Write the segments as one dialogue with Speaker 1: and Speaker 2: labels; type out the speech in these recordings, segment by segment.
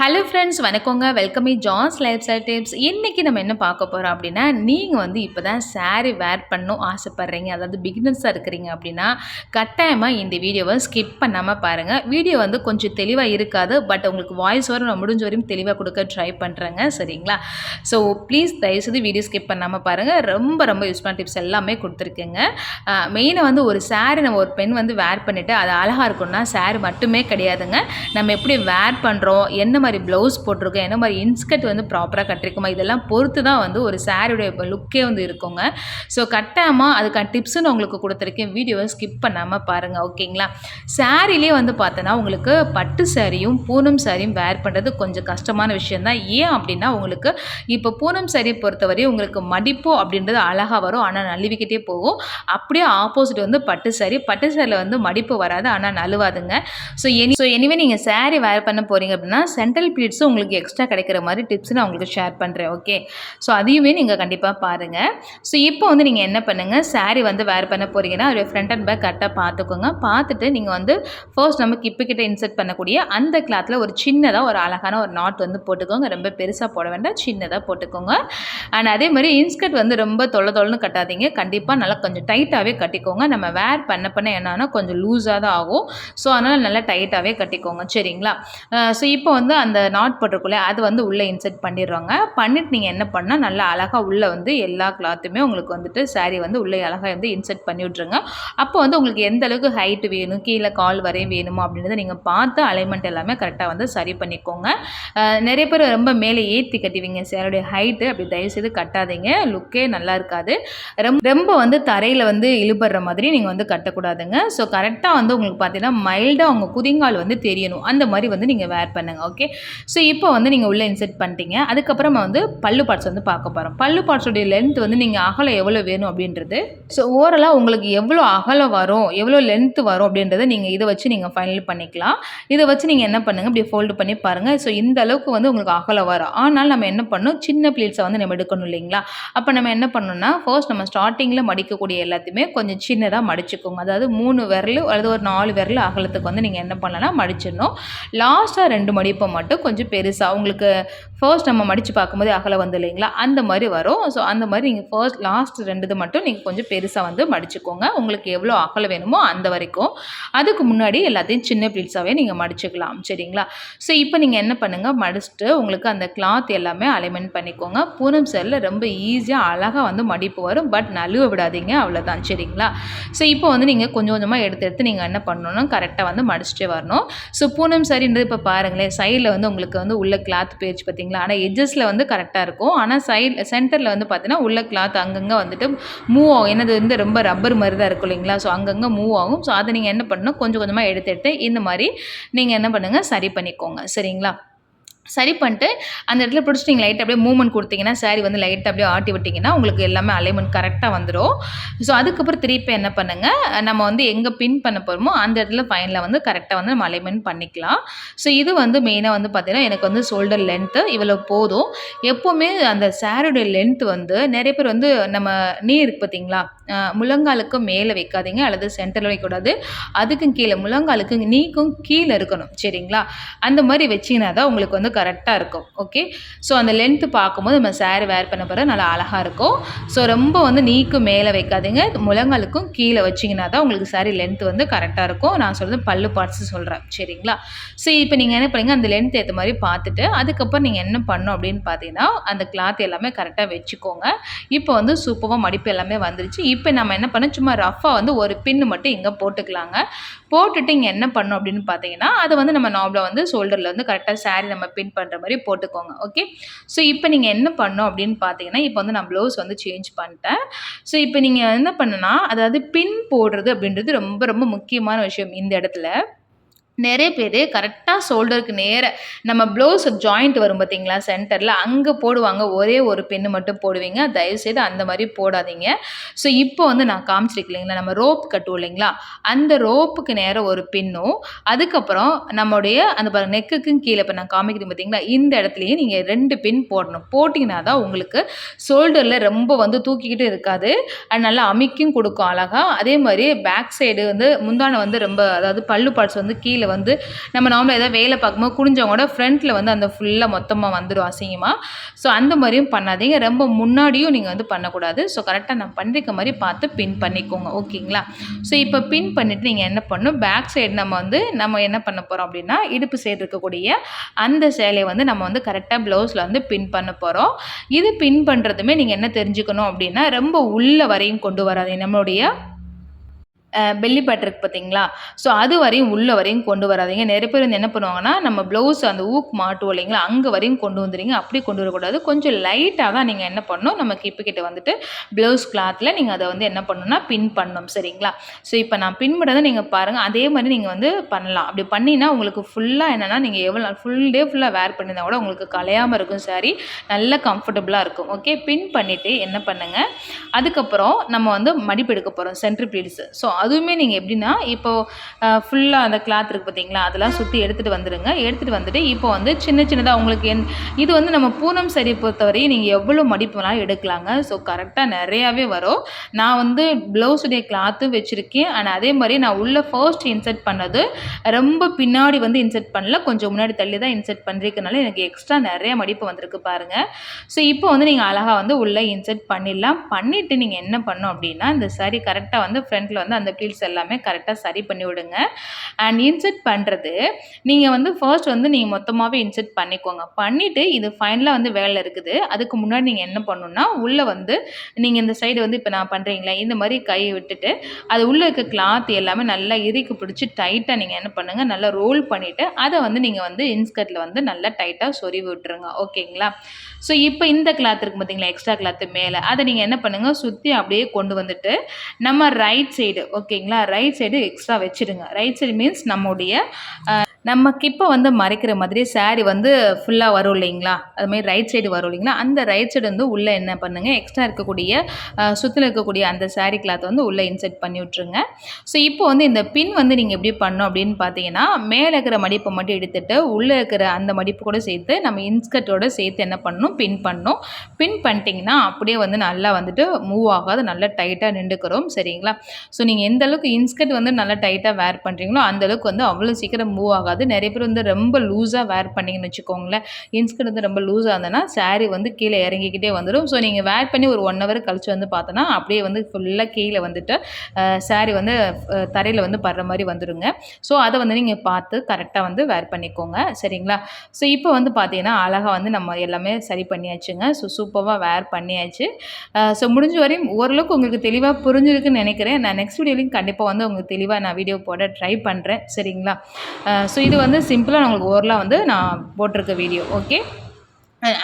Speaker 1: Hello friends வணக்கங்க. Welcome இ John's lifestyle tips இன்றைக்கி நம்ம என்ன பார்க்க போகிறோம் அப்படின்னா நீங்கள் வந்து இப்போ தான் ஸாரீ வேர் பண்ணணும் ஆசைப்பட்றீங்க. அதாவது பிகினர்ஸாக இருக்கிறீங்க அப்படின்னா கட்டாயமாக இந்த வீடியோவை ஸ்கிப் பண்ணாமல் பாருங்கள் வீடியோ வந்து கொஞ்சம் தெளிவாக இருக்காது பட் உங்களுக்கு வாய்ஸ் வரும் நான் முடிஞ்ச வரையும் தெளிவாக கொடுக்க ட்ரை பண்ணுறேங்க சரிங்களா? ஸோ ப்ளீஸ் தயவுசெய்து வீடியோ ஸ்கிப் பண்ணாமல் பாருங்கள் ரொம்ப ரொம்ப யூஸ்ஃபுல்லான டிப்ஸ் எல்லாமே கொடுத்துருக்கேங்க. மெயினாக வந்து ஒரு saree நம்ம ஒரு பெண் வந்து வேர் பண்ணிவிட்டு அது அழகாக இருக்கும்னா saree மட்டுமே கிடையாதுங்க. நம்ம எப்படி வேர் பண்ணுறோம் என்ன மாதிரி ப்ளவுஸ் போட்டிருக்கோம் என்ன மாதிரி இன்ஸ்கட் வந்து ப்ராப்பராக கட்டிருக்கோமா இதெல்லாம் பொறுத்து தான் வந்து ஒரு சாரியுடைய லுக்கே வந்து இருக்குங்க. ஸோ கட்டாமல் அதுக்கான டிப்ஸு நான் உங்களுக்கு கொடுத்துருக்கேன். வீடியோவை ஸ்கிப் பண்ணாமல் பாருங்கள் ஓகேங்களா? சாரிலே வந்து பார்த்தோன்னா உங்களுக்கு பட்டு சாரியும் பூனம் சாரியும் வேர் பண்ணுறது கொஞ்சம் கஷ்டமான விஷயம் தான் ஏன் அப்படின்னா உங்களுக்கு இப்போ பூனம் சாரியை பொறுத்தவரை உங்களுக்கு மடிப்பு அப்படின்றது அழகாக வரும். ஆனால் நழுவிக்கிட்டே போகும். அப்படியே ஆப்போசிட் வந்து பட்டு சாரி பட்டு சாரியில் வந்து மடிப்பு வராது ஆனால் நழுவாதுங்க. ஸோ எனி ஸோ எனிவே நீங்கள் சாரி வேர் பண்ண போகிறீங்க அப்படின்னா மென்டல் பீரியட்ஸும் உங்களுக்கு எக்ஸ்ட்ரா கிடைக்கிற மாதிரி டிப்ஸ் நான் உங்களுக்கு ஷேர் பண்ணுறேன் ஓகே ஸோ அதையுமே நீங்கள் கண்டிப்பாக பாருங்கள் ஸோ இப்போ வந்து நீங்கள் என்ன பண்ணுங்கள் சாரீ வந்து வேர் பண்ண போகிறீங்கன்னா ஒரு ஃப்ரண்ட் அண்ட் பேக் கரெக்டாக பார்த்துக்கோங்க. பார்த்துட்டு நீங்கள் வந்து ஃபர்ஸ்ட் நம்ம கிப்பு கிட்ட இன்சர்ட் பண்ணக்கூடிய அந்த கிளாத்தில் ஒரு சின்னதாக ஒரு அழகான ஒரு நாட் வந்து போட்டுக்கோங்க. ரொம்ப பெருசாக போட வேண்டாம் சின்னதாக போட்டுக்கோங்க. அண்ட் அதே மாதிரி இன்ஸ்கர்ட் வந்து ரொம்ப தொலை தொலைன்னு கட்டாதீங்க. கண்டிப்பாக நல்லா கொஞ்சம் டைட்டாகவே கட்டிக்கோங்க. நம்ம வேர் பண்ண பண்ண என்னன்னா கொஞ்சம் லூஸாக தான் ஆகும். ஸோ அதனால் நல்லா டைட்டாகவே கட்டிக்கோங்க. சரிங்களா? ஸோ இப்போ வந்து அந்த நாட் போட்டிருக்குள்ளே அது வந்து உள்ளே இன்சர்ட் பண்ணிடுறாங்க. பண்ணிட்டு நீங்கள் என்ன பண்ணால் நல்லா அழகாக உள்ளே வந்து எல்லா கிளாத்துமே உங்களுக்கு வந்துட்டு சாரீ வந்து உள்ளே அழகாக வந்து இன்சர்ட் பண்ணி விட்ருங்க அப்போ வந்து உங்களுக்கு எந்த அளவுக்கு ஹைட் வேணும் கீழே கால் வரையும் வேணுமோ அப்படின்றத நீங்கள் பார்த்து அலைன்மெண்ட் எல்லாமே கரெக்டாக வந்து சரி பண்ணிக்கோங்க. நிறைய பேர் ரொம்ப மேலே ஏற்றி கட்டுவீங்க. சேருடைய ஹைட்டு அப்படி தயவுசெய்து கட்டாதீங்க. லுக்கே நல்லா இருக்காது. ரொம்ப ரொம்ப வந்து தரையில் வந்து இழுபடுற மாதிரி நீங்கள் வந்து கட்டக்கூடாதுங்க. ஸோ கரெக்டாக வந்து உங்களுக்கு பார்த்தீங்கன்னா மைல்டாக உங்கள் குதிங்கால் வந்து தெரியணும். அந்த மாதிரி வந்து நீங்கள் வேர் பண்ணுங்கள் ஓகே ஸோ இப்போ வந்து நீங்கள் உள்ளே இன்செர்ட் பண்ணிட்டீங்க. அதுக்கப்புறமா வந்து பல்லு பார்ட்ஸ் வந்து பார்க்க போகிறோம் பல்லு பார்ட்ஸோடைய லென்த் வந்து நீங்கள் அகலம் எவ்வளோ வேணும் அப்படின்றது. ஸோ ஓரலாக உங்களுக்கு எவ்வளோ அகலம் வரும் எவ்வளோ லென்த் வரும் அப்படின்றத நீங்கள் இதை வச்சு நீங்கள் ஃபைனல் பண்ணிக்கலாம். இதை வச்சு நீங்கள் என்ன பண்ணுங்கள் இப்படி ஃபோல்டு பண்ணி பாருங்கள் ஸோ இந்த அளவுக்கு வந்து உங்களுக்கு அகலம் வரும். ஆனால் நம்ம என்ன பண்ணணும் சின்ன பிளேட்ஸை வந்து நம்ம எடுக்கணும் இல்லைங்களா? அப்போ நம்ம என்ன பண்ணணும்னா ஃபர்ஸ்ட் நம்ம ஸ்டார்டிங்கில் மடிக்கக்கூடிய எல்லாத்தையுமே கொஞ்சம் சின்னதாக மடிச்சுக்கோங்க. அதாவது மூணு விரல் அல்லது ஒரு நாலு விரல் அகலத்துக்கு வந்து நீங்கள் என்ன பண்ணலாம் மடிச்சிடணும். லாஸ்ட்டாக ரெண்டு மடிப்பை மட்டும் கொஞ்சம் பெருசாக உங்களுக்கு ஃபர்ஸ்ட் நம்ம மடித்து பார்க்கும்போது அகலை வந்து இல்லைங்களா? அந்த மாதிரி வரும். ஸோ அந்த மாதிரி நீங்கள் ஃபர்ஸ்ட் லாஸ்ட் ரெண்டுது மட்டும் நீங்கள் கொஞ்சம் பெருசாக வந்து மடிச்சுக்கோங்க. உங்களுக்கு எவ்வளோ அகலை வேணுமோ அந்த வரைக்கும். அதுக்கு முன்னாடி எல்லாத்தையும் சின்ன பீட்ஸாகவே நீங்கள் மடிச்சுக்கலாம் சரிங்களா? ஸோ இப்போ நீங்கள் என்ன பண்ணுங்கள் மடிச்சுட்டு உங்களுக்கு அந்த கிளாத் எல்லாமே அலைன்மெண்ட் பண்ணிக்கோங்க. பூனம் செல்லில் ரொம்ப ஈஸியாக அழகாக வந்து மடிப்பு வரும். பட் நழுவ விடாதீங்க அவ்வளோதான் சரிங்களா? ஸோ இப்போ வந்து நீங்கள் கொஞ்சம் கொஞ்சமாக எடுத்து எடுத்து நீங்கள் என்ன பண்ணணும்னா கரெக்டாக வந்து மடிச்சுட்டே வரணும். ஸோ பூனம் சரின்றது இப்போ பாருங்களேன் சைடில் வந்து உங்களுக்கு வந்து உள்ள கிளாத் போயிடுச்சு பார்த்தீங்களா ஆனால் எட்ஜஸில் வந்து கரெக்டாக இருக்கும். ஆனால் சைட் சென்டரில் வந்து பார்த்தீங்கன்னா உள்ள கிளாத் அங்கங்கே வந்துட்டு மூவ் ஆகும். என்னது வந்து ரொம்ப ரப்பர் மாதிரி தான் இருக்கும் இல்லைங்களா? ஸோ அங்கங்கே மூவ் ஆகும். ஸோ அதை நீங்கள் என்ன பண்ணணும்? கொஞ்சம் கொஞ்சமாக எடுத்து எடுத்து இந்த மாதிரி நீங்கள் என்ன பண்ணுங்கள் சரி பண்ணிக்கோங்க. சரிங்களா? சரி பண்ணிட்டு அந்த இடத்துல பிடிச்சிட்டு நீங்கள் லைட் அப்படியே மூவ்மெண்ட் கொடுத்தீங்கன்னா சாரி வந்து லைட்டாக அப்படியே ஆட்டி விட்டிங்கன்னா உங்களுக்கு எல்லாமே அலைமெண்ட் கரெக்டாக வந்துடும் ஸோ அதுக்கப்புறம் திருப்பி என்ன பண்ணுங்கள் நம்ம வந்து எங்கே பின் பண்ண போகிறோமோ அந்த இடத்துல ஃபைனில் வந்து கரெக்டாக வந்து நம்ம அலைமெண்ட் பண்ணிக்கலாம். ஸோ இது வந்து மெயினாக வந்து பார்த்திங்கன்னா எனக்கு வந்து ஷோல்டர் லென்த்து இவ்வளோ போதும். எப்போவுமே அந்த சாரியோடைய லென்த் வந்து நிறைய பேர் வந்து நம்ம நீ இருக்கு பார்த்தீங்களா முழங்காலுக்கும் முழங்காலுக்கு மேலே வைக்காதீங்க அல்லது சென்டரில் வைக்கக்கூடாது. அதுக்கும் கீழே முழங்காலுக்கு நீக்கும் கீழே இருக்கணும் சரிங்களா? அந்த மாதிரி வச்சிங்கன்னா தான் உங்களுக்கு வந்து கரெக்டாக இருக்கும் ஓகே ஸோ அந்த லென்த்து பார்க்கும்போது நம்ம சேரீ வேர் பண்ண பிறகு நல்லா அழகாக இருக்கும். ஸோ ரொம்ப வந்து நீக்கும் மேலே வைக்காதீங்க. முழங்காலுக்கும் கீழே வச்சிங்கன்னா தான் உங்களுக்கு சாரீ லென்த் வந்து கரெக்டாக இருக்கும். நான் சொல்கிறது பல்லு பார்ட்ஸ் சொல்கிறேன் சரிங்களா? ஸோ இப்போ நீங்கள் என்ன பண்ணுங்கள் அந்த லென்த் ஏற்ற மாதிரி பார்த்துட்டு அதுக்கப்புறம் நீங்கள் என்ன பண்ணணும் அப்படின்னு பார்த்தீங்கன்னா அந்த கிளாத் எல்லாமே கரெக்டாக வச்சுக்கோங்க. இப்போ வந்து சூப்பராக மடிப்பு எல்லாமே வந்துருச்சு. இப்போ நம்ம என்ன பண்ண சும்மா ரஃபாக வந்து ஒரு பின்னு மட்டும் இங்கே போட்டுக்கலாங்க. போட்டுட்டு இங்கே என்ன பண்ணும் அப்படின்னு பார்த்தீங்கன்னா அதை வந்து நம்ம நார்மலாக வந்து ஷோல்டரில் வந்து கரெக்டாக சாரீ நம்ம பின் பண்ணுற மாதிரி போட்டுக்கோங்க ஓகே ஸோ இப்போ நீங்கள் என்ன பண்ணும் அப்படின்னு பார்த்தீங்கன்னா இப்போ வந்து நான் ப்ளவுஸ் வந்து சேஞ்ச் பண்ணிட்டேன். ஸோ இப்போ நீங்கள் என்ன பண்ணுன்னா அதாவது பின் போடுறது அப்படின்றது ரொம்ப ரொம்ப முக்கியமான விஷயம் இந்த இடத்துல. நிறைய பேர் கரெக்டாக ஷோல்டருக்கு நேர நம்ம ப்ளவுஸ் ஜாயிண்ட் வரும் பார்த்தீங்களா சென்டரில் அங்கே போடுவாங்க. ஒரே ஒரு பெண்ணு மட்டும் போடுவீங்க. தயவுசெய்து அந்த மாதிரி போடாதீங்க. ஸோ இப்போ வந்து நான் காமிச்சிருக்கேன் இல்லைங்களா நம்ம ரோப் கட்டுவோம் இல்லைங்களா? அந்த ரோப்புக்கு நேரம் ஒரு பின்னும் அதுக்கப்புறம் நம்முடைய அந்த பாருங்க நெக்குக்கும் கீழே இப்போ நான் காமிக்கிறேன் பார்த்தீங்களா இந்த இடத்துலையே நீங்கள் ரெண்டு பின் போடணும். போட்டிங்கன்னா தான் உங்களுக்கு ஷோல்டரில் ரொம்ப வந்து தூக்கிக்கிட்டு இருக்காது. அது நல்லா அமிக்கும் கொடுக்கும் அழகாக அதே மாதிரி பேக் சைடு வந்து முந்தானை வந்து ரொம்ப அதாவது பல்லு பார்ட்ஸ் வந்து கீழே சைடில் வந்து நம்ம நார்மலாக ஏதாவது வேலை பார்க்கும்போது குடிஞ்சவங்களோட ஃப்ரண்ட்டில் வந்து அந்த ஃபுல்லாக மொத்தமாக வந்துடும் அசிங்கமாக ஸோ அந்த மாதிரியும் பண்ணாதீங்க. ரொம்ப முன்னாடியும் நீங்கள் வந்து பண்ணக்கூடாது. ஸோ கரெக்டாக நான் பண்ணிருக்க மாதிரி பார்த்து பின் பண்ணிக்கோங்க. ஓகேங்களா? ஸோ இப்போ பின் பண்ணிவிட்டு நீங்கள் என்ன பண்ணணும்? பேக் சைடு நம்ம வந்து நம்ம என்ன பண்ண போகிறோம் அப்படின்னா இடுப்பு சைடு இருக்கக்கூடிய அந்த சேலையை வந்து நம்ம வந்து கரெக்டாக ப்ளவுஸில் வந்து பின் பண்ண போகிறோம் இது பின் பண்ணுறதுமே நீங்கள் என்ன தெரிஞ்சுக்கணும் அப்படின்னா ரொம்ப உள்ள வரையும் கொண்டு வராது நம்மளுடைய பெல்லி பட் இருக்குது பார்த்தீங்களா ஸோ அது வரையும் உள்ள வரையும் கொண்டு வராதீங்க. நிறைய பேர் வந்து என்ன பண்ணுவாங்கன்னா நம்ம ப்ளவுஸ் அந்த ஊக் மாட்டுவோம் இல்லைங்களா? அங்கே வரையும் கொண்டு வந்துடுங்க அப்படி கொண்டு வரக்கூடாது. கொஞ்சம் லைட்டாக தான் நீங்கள் என்ன பண்ணணும்? நம்ம கிப்பு கிட்ட வந்துட்டு ப்ளவுஸ் கிளாத்தில் நீங்கள் அதை வந்து என்ன பண்ணணும்னா பின் பண்ணணும். சரிங்களா? ஸோ இப்போ நான் பின் பண்ணதை நீங்கள் பாருங்கள் அதே மாதிரி நீங்கள் வந்து பண்ணலாம். அப்படி பண்ணினா உங்களுக்கு ஃபுல்லாக என்னென்னா நீங்கள் எவ்வளோ ஃபுல் டே ஃபுல்லாக வேர் பண்ணியிருந்தா கூட உங்களுக்கு கலையாமல் இருக்கும் சாரி நல்ல கம்ஃபர்டபுளாக இருக்கும். ஓகே பின் பண்ணிவிட்டு என்ன பண்ணுங்கள் அதுக்கப்புறம் நம்ம வந்து மடிப்பு எடுக்க போகிறோம் சென்ட்ரி ப்ளீட்ஸ் ஸோ அதுவுமே நீங்கள் எப்படின்னா இப்போது ஃபுல்லாக அந்த கிளாத் இருக்குது பார்த்தீங்களா அதெல்லாம் சுற்றி எடுத்துகிட்டு வந்துடுங்க எடுத்துகிட்டு வந்துட்டு இப்போ வந்து சின்ன சின்னதாக உங்களுக்கு என் இது வந்து நம்ம பூனம் சரி பொறுத்தவரையும் நீங்கள் எவ்வளோ மடிப்பு வேணாலும் எடுக்கலாங்க. ஸோ கரெக்டாக நிறையாவே வரும். நான் வந்து ப்ளவுஸுடைய கிளாத்தும் வச்சுருக்கேன். அண்ட் அதே மாதிரி நான் உள்ளே ஃபர்ஸ்ட் இன்சர்ட் பண்ணது ரொம்ப பின்னாடி வந்து இன்சர்ட் பண்ணல. கொஞ்சம் முன்னாடி தள்ளி தான் இன்சர்ட் பண்ணுறதுனால எனக்கு எக்ஸ்ட்ரா நிறைய மடிப்பு வந்திருக்கு பாருங்கள் ஸோ இப்போ வந்து நீங்கள் அழகாக வந்து உள்ளே இன்சர்ட் பண்ணிடலாம். பண்ணிவிட்டு நீங்கள் என்ன பண்ணோம் அப்படின்னா இந்த சாரி கரெக்டாக வந்து ஃப்ரண்ட்டில் வந்து அந்த ப்ளீட்ஸ் எல்லாமே கரெக்டாக சரி பண்ணி விடுங்க. அண்ட் இன்செர்ட் பண்ணுறது நீங்கள் வந்து ஃபர்ஸ்ட் வந்து நீங்கள் மொத்தமாகவே இன்செர்ட் பண்ணிக்கோங்க. பண்ணிவிட்டு இது ஃபைனலாக வந்து வேலை இருக்குது. அதுக்கு முன்னாடி நீங்கள் என்ன பண்ணணும்னா உள்ளே வந்து நீங்கள் இந்த சைடு வந்து இப்போ நான் பண்ணுறீங்களா இந்த மாதிரி கையை விட்டுட்டு அது உள்ளே இருக்க கிளாத் எல்லாமே நல்லா இறுக்கி பிடிச்சி டைட்டாக நீங்கள் என்ன பண்ணுங்கள் நல்லா ரோல் பண்ணிவிட்டு அதை வந்து நீங்கள் வந்து இன்ஸ்கர்ட்டில் வந்து நல்லா டைட்டாக சொருவி விட்டுருங்க. ஓகேங்களா? ஸோ இப்போ இந்த கிளாத் இருக்குது பார்த்தீங்களா எக்ஸ்ட்ரா கிளாத்து மேலே. அதை நீங்கள் என்ன பண்ணுங்கள் சுற்றி அப்படியே கொண்டு வந்துட்டு நம்ம ரைட் சைடு ஓகேங்களா? ரைட் சைடு எக்ஸ்ட்ரா வச்சுடுங்க. ரைட் சைடு மீன்ஸ் நம்முடைய நம்ம கிப்பை வந்து மறைக்கிற மாதிரி சாரீ வந்து ஃபுல்லாக வரும் இல்லைங்களா? அதுமாதிரி ரைட் சைடு வரும் இல்லைங்களா? அந்த ரைட் சைடு வந்து உள்ளே என்ன பண்ணுங்கள் எக்ஸ்ட்ரா இருக்கக்கூடிய சுற்றில் இருக்கக்கூடிய அந்த சாரீ கிளாத் வந்து உள்ளே இன்செர்ட் பண்ணி விட்ருங்க ஸோ இப்போ வந்து இந்த பின் வந்து நீங்கள் எப்படி பண்ணணும் அப்படின்னு பார்த்தீங்கன்னா மேலே இருக்கிற மடிப்பை மட்டும் எடுத்துகிட்டு உள்ளே இருக்கிற அந்த மடிப்பு கூட சேர்த்து நம்ம இன்ஸ்கர்ட்டோட சேர்த்து என்ன பண்ணணும்? பின் பண்ணணும். பின் பண்ணிட்டீங்கன்னா அப்படியே வந்து நல்லா வந்துட்டு மூவ் ஆகாது. நல்லா டைட்டாக நின்றுக்கிறோம் சரிங்களா? ஸோ நீங்கள் எந்த அளவுக்கு இன்ஸ்கர்ட் வந்து நல்லா டைட்டாக வேர் பண்ணுறீங்களோ அந்தளவுக்கு வந்து அவ்வளோ சீக்கிரம் மூவ் ஆகாது. ஆகாது நிறைய பேர் வந்து ரொம்ப லூஸாக வேர் பண்ணிங்கன்னு வச்சுக்கோங்களேன். இன்ஸ்கர்ட் வந்து ரொம்ப லூஸாக இருந்ததுன்னா சாரீ வந்து கீழே இறங்கிக்கிட்டே வந்துடும் ஸோ நீங்கள் வேர் பண்ணி ஒரு ஒன் ஹவர் கழிச்சு வந்து பார்த்தோன்னா அப்படியே வந்து ஃபுல்லாக கீழே வந்துட்டு சாரீ வந்து தரையில் வந்து படுற மாதிரி வந்துடுங்க ஸோ அதை வந்து நீங்கள் பார்த்து கரெக்டாக வந்து வேர் பண்ணிக்கோங்க. சரிங்களா? ஸோ இப்போ வந்து பார்த்தீங்கன்னா அழகாக வந்து நம்ம எல்லாமே சரி பண்ணியாச்சுங்க. ஸோ சூப்பராக வேர் பண்ணியாச்சு. ஸோ முடிஞ்ச வரையும் ஓரளவுக்கு உங்களுக்கு தெளிவாக புரிஞ்சிருக்குன்னு நினைக்கிறேன். நான் நெக்ஸ்ட் வீடியோலையும் கண்டிப்பாக வந்து உங்களுக்கு தெளிவாக நான் வீடியோ போட ட்ரை பண்ணுறேன் சரிங்களா? ஸோ ஸோ இது வந்து சிம்பிளாக நான் உங்களுக்கு ஓரலாக வந்து நான் போட்டிருக்க வீடியோ ஓகே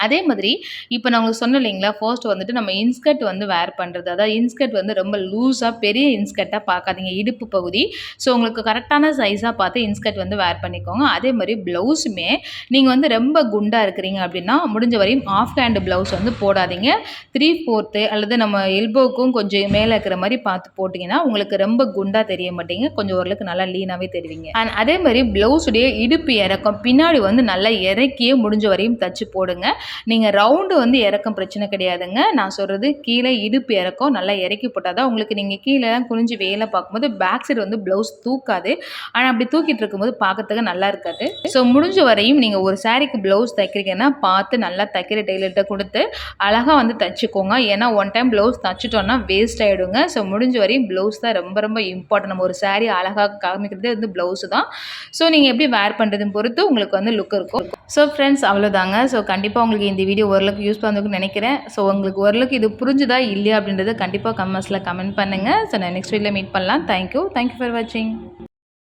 Speaker 1: அதே மாதிரி இப்போ நான் உங்களுக்கு சொன்னேன் இல்லைங்களா ஃபர்ஸ்ட் வந்துட்டு நம்ம இன்ஸ்கர்ட் வந்து வேர் பண்ணுறது அதாவது இன்ஸ்கர்ட் வந்து ரொம்ப லூஸாக பெரிய இன்ஸ்கர்ட்டாக பார்க்காதீங்க இடுப்பு பகுதி. ஸோ உங்களுக்கு கரெக்டான சைஸாக பார்த்து இன்ஸ்கர்ட் வந்து வேர் பண்ணிக்கோங்க. அதே மாதிரி ப்ளவுஸுமே நீங்கள் வந்து ரொம்ப குண்டாக இருக்கிறீங்க அப்படின்னா முடிஞ்ச வரையும் ஆஃப் ஹேண்டு ப்ளவுஸ் வந்து போடாதீங்க. த்ரீ ஃபோர்த்து அல்லது நம்ம எல்போவுக்கும் கொஞ்சம் மேலே இருக்கிற மாதிரி பார்த்து போட்டிங்கன்னா உங்களுக்கு ரொம்ப குண்டாக தெரிய மாட்டீங்க. கொஞ்சம் ஓரளவுக்கு நல்லா லீனாகவே தெரிவிங்க. அண்ட் அதே மாதிரி ப்ளவுஸுடைய இடுப்பு இறக்கம். பின்னாடி வந்து நல்லா இறக்கியே முடிஞ்ச வரையும் தச்சு போடுங்க. நீங்கள் ரவுண்டு வந்து இறக்கம் பிரச்சனை கிடையாதுங்க. நான் சொல்கிறது கீழே இடுப்பு இறக்கம். நல்லா இறக்கி போட்டால் தான் உங்களுக்கு நீங்கள் கீழே குனிஞ்சு வேலை பார்க்கும்போது பேக் சைடு வந்து ப்ளவுஸ் தூக்காது. ஆனால் அப்படி தூக்கிட்டு இருக்கும்போது பார்க்கறதுக்கு நல்லா இருக்காது. ஸோ முடிஞ்ச வரையும் நீங்கள் ஒரு சாரீக்கு ப்ளவுஸ் தைக்கிறீங்கன்னா பார்த்து நல்லா தைக்கிற டெய்லர்கிட்ட கொடுத்து அழகாக வந்து தைச்சிக்கோங்க. ஏன்னா ஒன் டைம் ப்ளவுஸ் தைச்சிட்டோன்னா வேஸ்ட் ஆகிடுங்க ஸோ முடிஞ்ச வரையும் ப்ளவுஸ் தான் ரொம்ப ரொம்ப இம்பார்ட்டன்ட் நம்ம ஒரு சாரீ அழகாக காமிக்கிறதே வந்து ப்ளவுஸ் தான். ஸோ நீங்கள் எப்படி வேர் பண்ணுறதுன்னு பொறுத்து உங்களுக்கு வந்து லுக் இருக்கும். ஸோ ஃப்ரெண்ட்ஸ் அவ்வளோதாங்க ஸோ கண்டிப்பாக உங்களுக்கு இந்த வீடியோ ஓரளவுக்கு யூஸ் பண்ணுறதுக்கு நினைக்கிறேன். ஸோ உங்களுக்கு ஓரளவுக்கு இது புரிஞ்சுதா இல்லையா அப்படின்றத கண்டிப்பாக கமெண்ட்ஸில் கமெண்ட் பண்ணுங்கள் ஸோ நான் நெக்ஸ்ட் வீடியோவில் மீட் பண்ணலாம். தேங்க்யூ தேங்க்யூ ஃபார் வாட்சிங்